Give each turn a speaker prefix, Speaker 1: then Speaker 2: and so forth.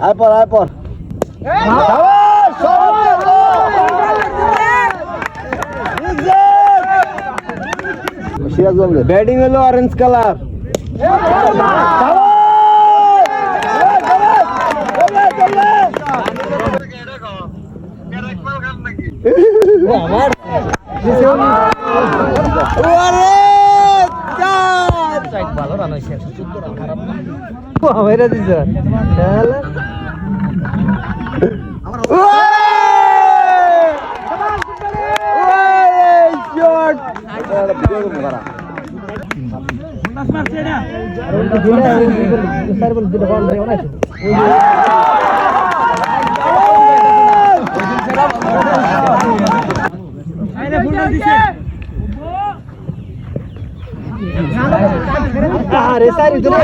Speaker 1: আয় পর আয় পর
Speaker 2: ব্যাটিং হলো অরেঞ্জ কালার রান হয়েছে একশো চোদ্দ খারাপ না। মেরে দিছ। अरे सर इतना